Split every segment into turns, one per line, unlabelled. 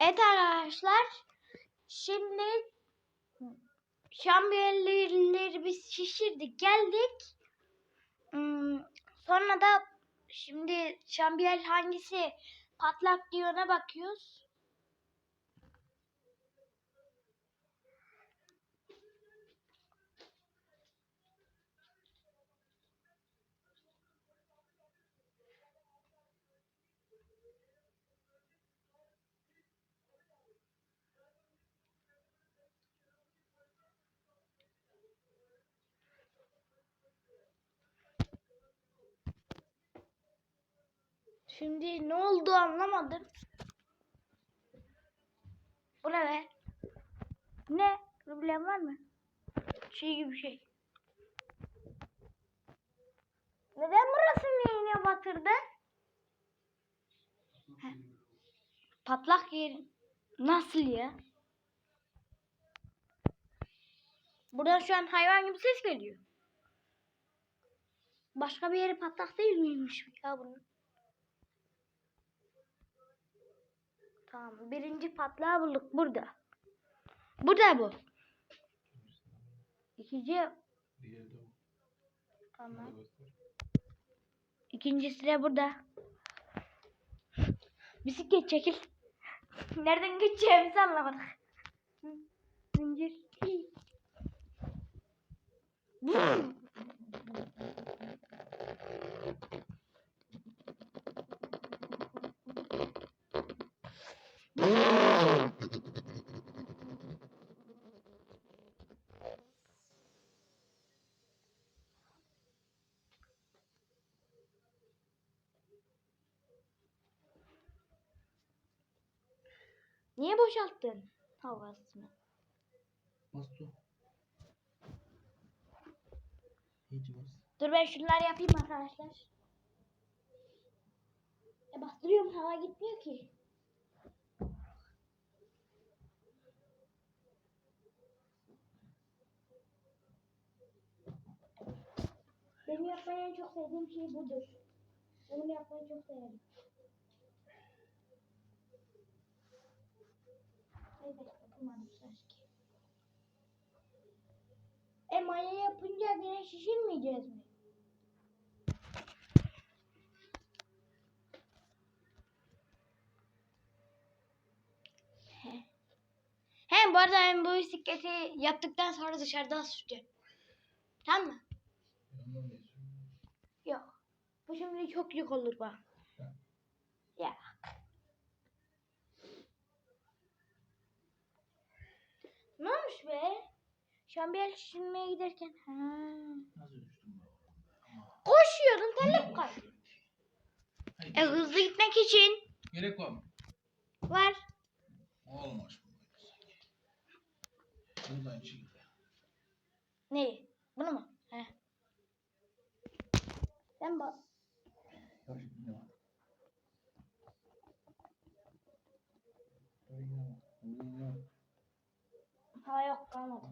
Evet arkadaşlar. Şimdi şambiyerleri biz şişirdik geldik. Hmm, Sonra da şimdi şambiyer hangisi patlak diyor ona bakıyoruz. Şimdi ne oldu anlamadım. Bu ne be? Ne? Problem var mı? Şey gibi şey. Neden burasını iğne batırdı? Heh. Patlak yer. Nasıl ya? Buradan şu an hayvan gibi ses geliyor. Başka bir yeri patlak değil miymiş ya bunun? Tamam. Birinci patlağı bulduk burada. Burada bu. İkinci tamam. İkincisi de burada. Bisiklet çekil. Nereden geçeceğimizi anlamadık. Zincir. Niye boşalttın havasını?
Nasıl? Hiç bas.
Dur ben şunları yapayım arkadaşlar. E bastırıyorum hava gitmiyor ki. Benim yapmayı en çok sevdiğim şey budur. Bunu yapmayı çok severim. Sanki. E maya yapınca yine şişirmeyeceğiz mi? He. He bu arada ben bu bisikleti yaptıktan sonra dışarıda süreceğim. Tamam mı? Yok. Bu şimdi çok yük olur bana. Ya. Ne olmuş be? Şambiyer şişirmeye giderken. Ha.
Nasıl düştüm ben?
Koşuyordum.
Hayır.
E hızlı gitmek için
Gerek var mı?
var.
Olmaz bu. Buradan çık.
Ne? Bunu mu? He. Sen bak.
Ya şimdi ne var? Oyna. Oyna.
Ha yok kalmadı.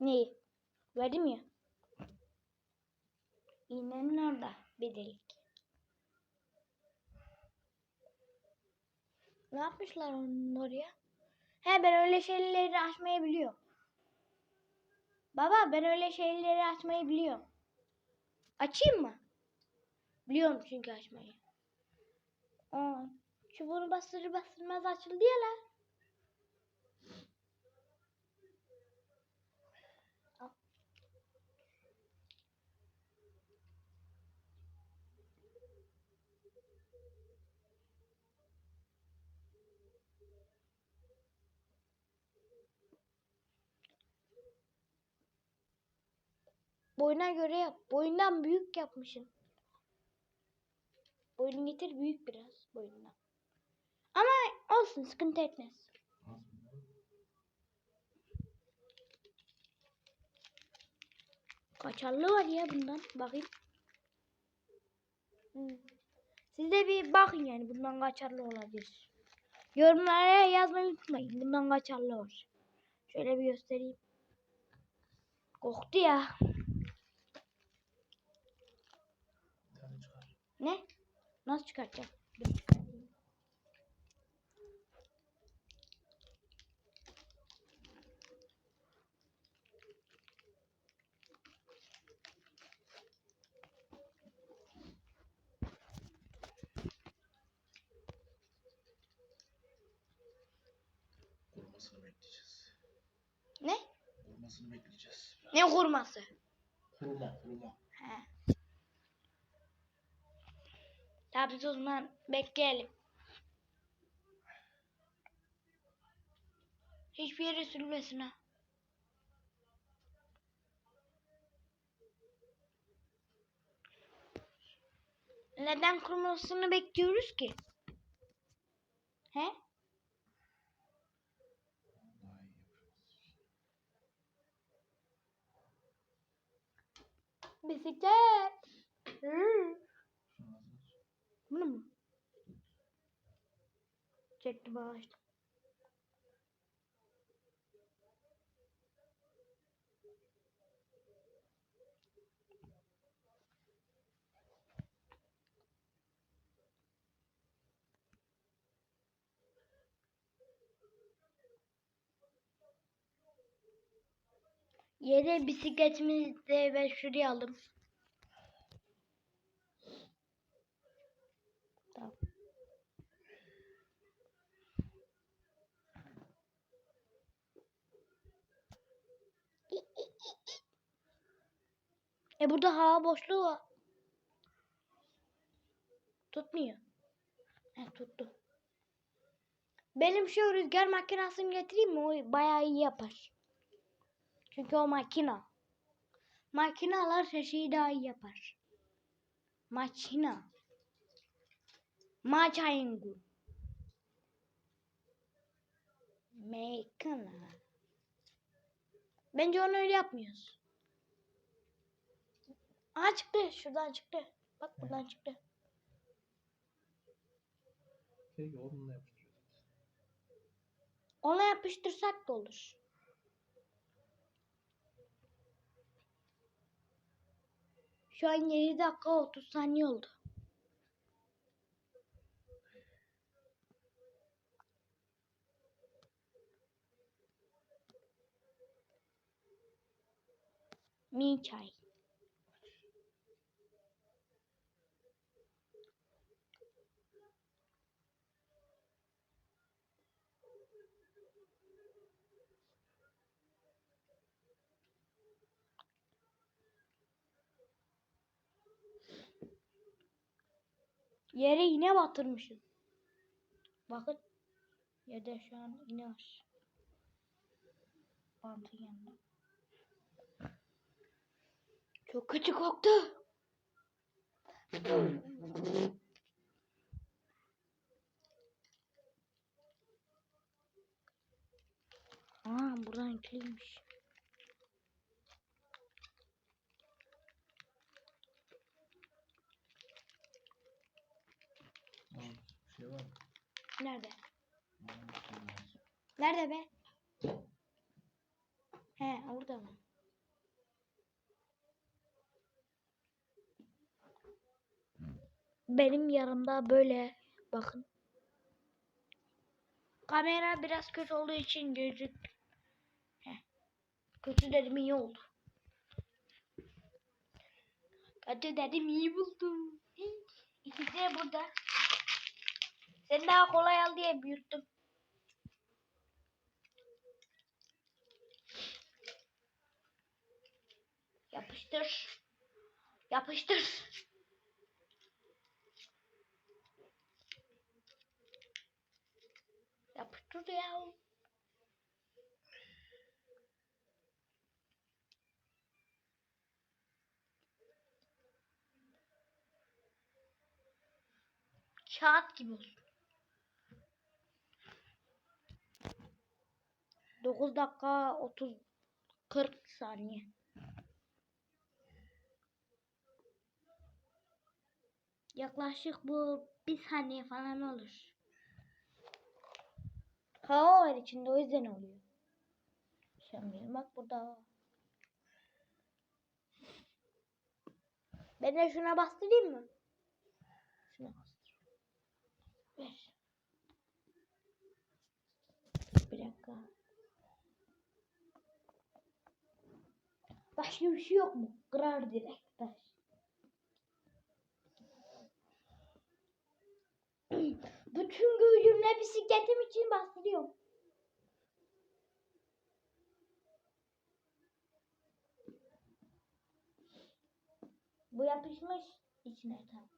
Neyi? Verdim ya. İğnenin orada bir delik. Ne yapmışlar onun oraya? He ben öyle şeyleri açmayı biliyorum. Baba ben öyle şeyleri açmayı biliyorum. Açayım mı? Biliyorum çünkü açmayı. Aa, çubuğunu bastırır bastırmaz açıldı ya lan. Boyuna göre yap. Boyundan büyük yapmışsın. Boyunu getir büyük biraz boyundan. Ama olsun sıkıntı etmez. Kaçarlı var ya bundan. Bakayım. Hmm. Siz de bir bakın yani bundan kaçarlı olabilir. Yorumlara yazmayı unutmayın. Bundan kaçarlı var. Şöyle bir göstereyim. Koktu ya. Ne? Nasıl çıkartacağım? Dur çıkartayım.
Kurumasını bekleyeceğiz.
Ne?
Kurumasını bekleyeceğiz.
Ne kurması?
Kuruma kuruma.
He. Tabii biz o zaman bekleyelim. Hiçbir yere sürmesin ha. Neden kurumasını bekliyoruz ki? He? Bisiklet. Hı. Bunu mu? Çekti bağıştı. Yere bisikletimizi de ben şuraya aldım. Tamam. E burada hava boşluğu var. Tutmuyor. He tuttu. Benim şu rüzgar makinesini getireyim mi? O bayağı iyi yapar. Çünkü o makina. Makinalar her şeyi daha iyi yapar. Makina. Maçayıngu. Makina. Bence onu öyle yapmıyoruz. Aa çıktı. Şuradan çıktı. Bak buradan çıktı.
Peki onunla yapacağız.
Ona yapıştırsak da olur. Şu an 7 dakika 30 saniye oldu. Mi Yere iğne batırmışım. Bakın. Yerde şu an iğne var. Bantın yanında. Çok kötü koktu. Aa buradan yüklüymüş.
Aa, bir şey var?
Nerede? Nerede be? He orada mı? Benim yanımda böyle bakın. Kamera biraz kötü olduğu için gözük. Kötü dedim iyi oldu. Kötü dedim iyi buldum. İkisi de burada. Sen daha kolay al diye büyüttüm. Yapıştır. Yapıştır. Yapıştır ya. Kağıt gibi olsun. 9 dakika 30 40 saniye. Yaklaşık bu bir saniye falan olur. Hava var içinde o yüzden oluyor. Şimdi bak burada. Ben de şuna bastırayım mı? Şuna bastır. Ver. Bir dakika. Başka bir şey yok mu? Kırar direkt taş. Bütün gücümle bisikletim için bastırıyorum. Bu yapışmış içine tam.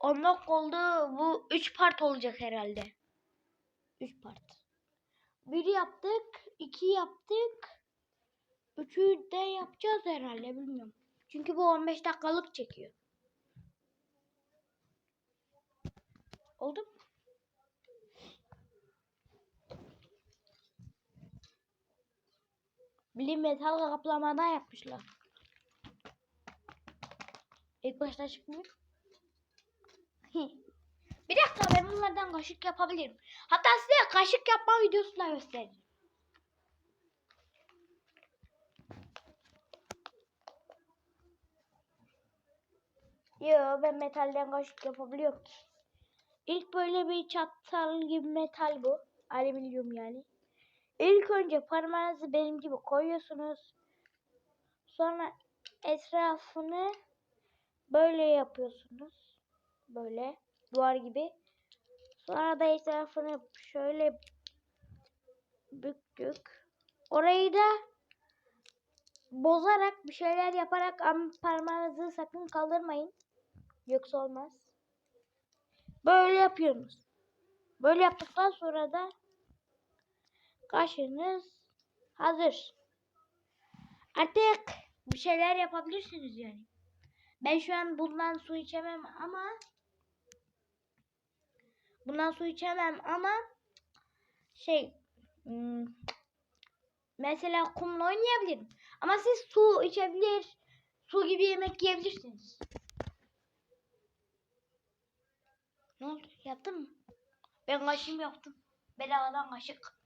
Onluk oldu. Bu üç part olacak herhalde. Üç part. Bir yaptık. iki yaptık. Üçü de yapacağız herhalde bilmiyorum. Çünkü bu 15 dakikalık çekiyor. Oldu mu? Bilim metal kaplamadan yapmışlar. İlk başta çıkmıyor. Bir dakika ben bunlardan kaşık yapabilirim. Hatta size kaşık yapma videosu da göstereceğim. Yo ben metalden kaşık yapabiliyorum ki. İlk böyle bir çatal gibi metal bu. Alüminyum yani. İlk önce parmağınızı benim gibi koyuyorsunuz. Sonra etrafını böyle yapıyorsunuz. Böyle duvar gibi. Sonra da etrafını şöyle büktük. Orayı da bozarak bir şeyler yaparak ama parmağınızı sakın kaldırmayın. Yoksa olmaz. Böyle yapıyorsunuz. Böyle yaptıktan sonra da kaşığınız hazır. Artık bir şeyler yapabilirsiniz yani. Ben şu an bundan su içemem ama bundan su içemem ama şey hmm, mesela kumla oynayabilirim. Ama siz su içebilir, su gibi yemek yiyebilirsiniz. Ne oldu? Yaptın mı? Ben kaşığımı yaptım. Bedavadan kaşık.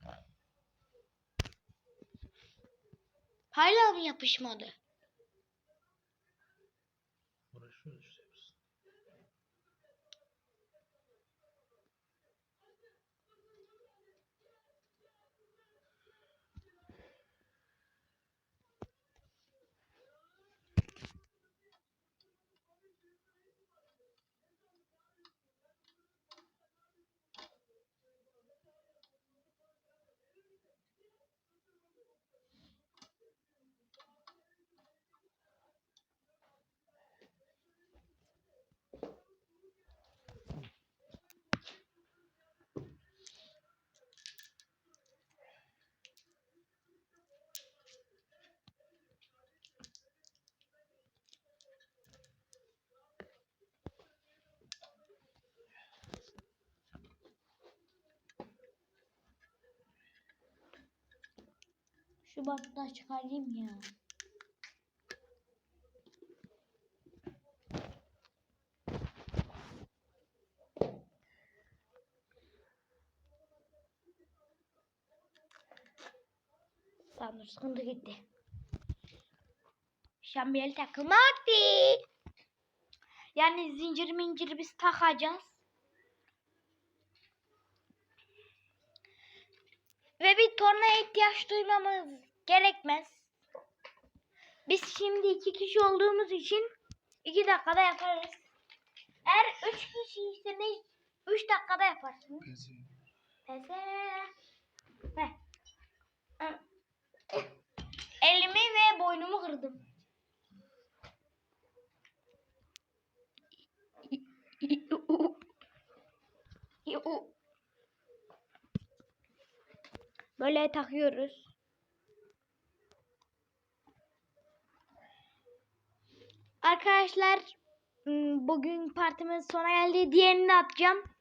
Hala mı yapışmadı? Şu banttan çıkarayım ya. Tamam dur, sıkıntı gitti. Şambiyeli takılma vakti. Yani zincir mincir biz takacağız. Ve bir tornaya ihtiyaç duymamız gerekmez. Biz şimdi iki kişi olduğumuz için iki dakikada yaparız. Eğer üç kişiyseniz üç dakikada yaparsınız.
Pezi.
Pese. Böyle takıyoruz. Arkadaşlar bugün partimiz sona geldi. Diğerini atacağım.